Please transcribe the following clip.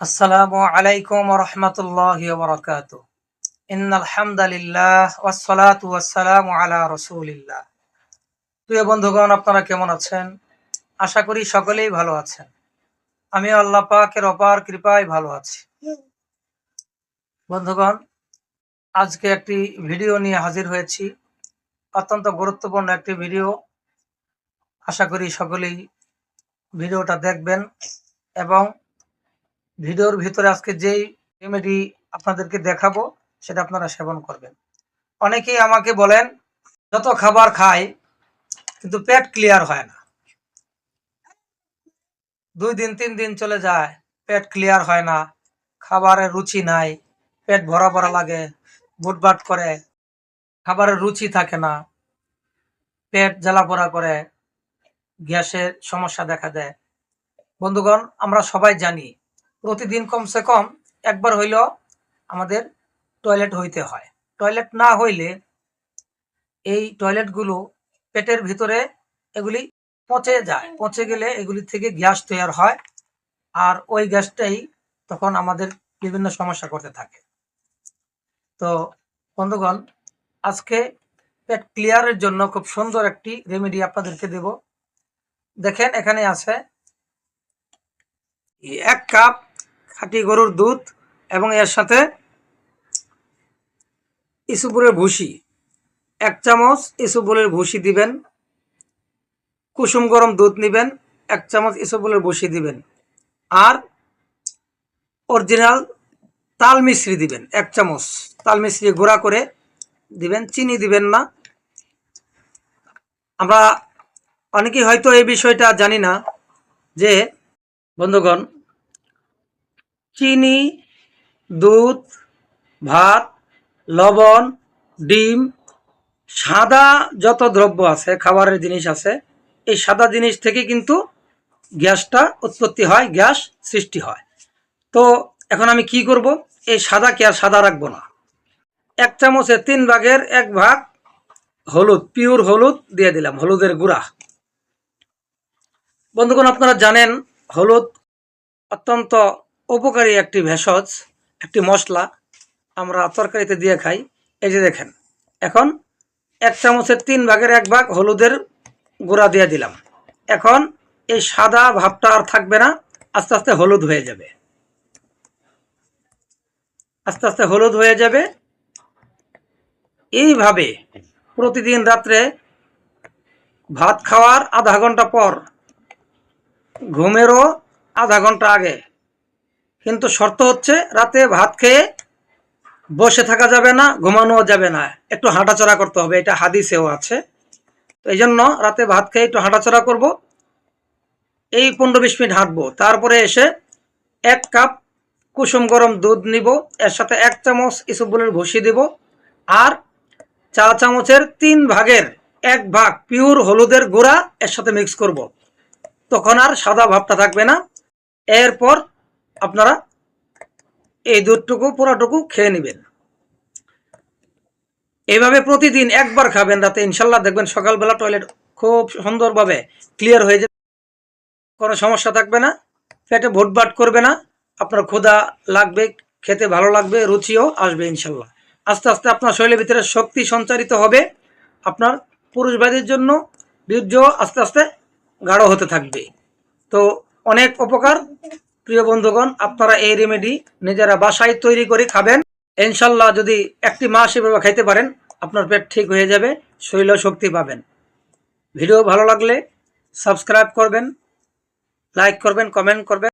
আসসালামু আলাইকুম রহমতুল্লাহ বরকাত ইন আলহামদুলিল্লাহ ওয়াসসালাতু ওয়াসসালামু আলা রসুলিল্লাহ। প্রিয় বন্ধুগণ, আপনারা কেমন আছেন? আশা করি সকলেই ভালো আছেন। আমি আল্লাহ পাকের অপার কৃপায় ভালো আছি। বন্ধুগণ, আজকে একটি ভিডিও নিয়ে হাজির হয়েছি। অত্যন্ত গুরুত্বপূর্ণ একটি ভিডিও। আশা করি সকলেই ভিডিওটা দেখবেন এবং ভিডিওর ভিতরে আজকে যেই রেমেডি আপনাদেরকে দেখাবো, সেটা আপনারা সেবন করবেন। অনেকেই আমাকে বলেন, যত খাবার খাই, কিন্তু পেট ক্লিয়ার হয় না। দুই দিন, তিন দিন চলে যায়, পেট ক্লিয়ার হয় না খাবারের রুচি নাই, পেট ভরা ভরা লাগে, বুটবাট করে খাবারের রুচি থাকে না, পেট জ্বালা পোড়া করে, গ্যাসের সমস্যা দেখা দেয়। বন্ধুগণ, আমরা সবাই জানি প্রতিদিন কমসে কম একবার হইলেও আমাদের টয়লেট হইতে হয়। টয়লেট না হইলে এই টয়লেটগুলো পেটের ভিতরে এগুলি পচে যায়। পচে গেলে এগুলি থেকে গ্যাস তৈরি হয় আর ওই গ্যাসটাই তখন আমাদের বিভিন্ন সমস্যা করতে থাকে। তো বন্ধুগণ, আজকে পেট ক্লিয়ারের জন্য খুব সুন্দর একটি রেমেডি আপনাদেরকে দেব। দেখেন এখানে আছে এক কাপ খাঁটি গরুর দুধ এবং এর সাথে ইসুপুরের ভুসি। এক চামচ ইসুবুলের ভুসি দিবেন। কুসুম গরম দুধ নেবেন। এক চামচ ইসুবুলের ভুসি দিবেন। আর অরিজিনাল তাল মিশ্রি দিবেন। এক চামচ তাল মিশ্রি গুঁড়া করে দিবেন। চিনি দিবেন না। আমরা অনেকেই হয়তো এই বিষয়টা জানি না যে বন্ধুগণ চিনি, দুধ, ভাত, লবণ, ডিম, সাদা যত দ্রব্য আছে, খাবারের জিনিস আছে, এই সাদা জিনিস থেকে কিন্তু গ্যাসটা উৎপত্তি হয়, গ্যাস সৃষ্টি হয়। তো এখন আমি কি করব? এই সাদাকে আর সাদা রাখব না। এক চামচে তিন ভাগের এক ভাগ হলুদ, পিওর হলুদ দিয়ে দিলাম, হলুদের গুঁড়া। বন্ধুগণ, আপনারা জানেন, হলুদ অত্যন্ত উপকারী একটি ভেষজ, একটি মশলা আমরা তরকারিতে দিয়ে খাই। এই যে দেখেন, এখন এক চামচের তিন ভাগের এক ভাগ হলুদের গুঁড়া দিয়ে দিলাম। এখন এই সাদা ভাবটা আর থাকবে না, আস্তে আস্তে হলুদ হয়ে যাবে। আস্তে আস্তে হলুদ হয়ে যাবে। এইভাবে প্রতিদিন রাত্রে ভাত খাওয়ার আধা ঘণ্টা পর, ঘুমেরও আধা ঘণ্টা আগে কিন্তু শর্ত হচ্ছে রাতে ভাত খেয়ে বসে থাকা যাবে না ঘুমানো যাবে না। একটু হাঁটাচড়া করতে হবে, এটা হাদিসেও আছে। তো এই জন্য রাতে ভাত খেয়ে একটু হাঁটাচড়া করব, এই পনেরো বিশ মিনিট হাঁটবো। তারপরে এসে এক কাপ কুসুম গরম দুধ নিব, এর সাথে এক চামচ ইসুবুলের ভুসি দিব, আর চা চামচের তিন ভাগের এক ভাগ পিওর হলুদের গুঁড়া এর সাথে মিক্স করব। তখন আর সাদা ভাবটা থাকবে না। এরপর আপনারা এই দুধটুকু পুরাটুকু খেয়ে নেবেন। এইভাবে প্রতিদিন একবার খাবেন রাতে, ইনশাল্লাহ দেখবেন সকালবেলা টয়লেট খুব সুন্দরভাবে ক্লিয়ার হয়ে যাবে। কোনো সমস্যা থাকবে না, পেটে ভোটবাট করবে না, আপনার ক্ষুধা লাগবে, খেতে ভালো লাগবে, রুচিও আসবে ইনশাল্লাহ। আস্তে আস্তে আপনার শরীরের ভিতরে শক্তি সঞ্চারিত হবে, আপনার পুরুষবাদীর জন্য বীর্য আস্তে আস্তে গাঢ় হতে থাকবে। তো অনেক উপকার প্রিয় বন্ধুগণ, আপনারা এই রেমেডি নিজেরা বাসায় তৈরি করে খাবেন। ইনশাল্লাহ যদি একটি মাস এভাবে খাইতে পারেন, আপনার পেট ঠিক হয়ে যাবে শৈল শক্তি পাবেন। ভিডিও ভালো লাগলে সাবস্ক্রাইব করবেন, লাইক করবেন, কমেন্ট করবেন।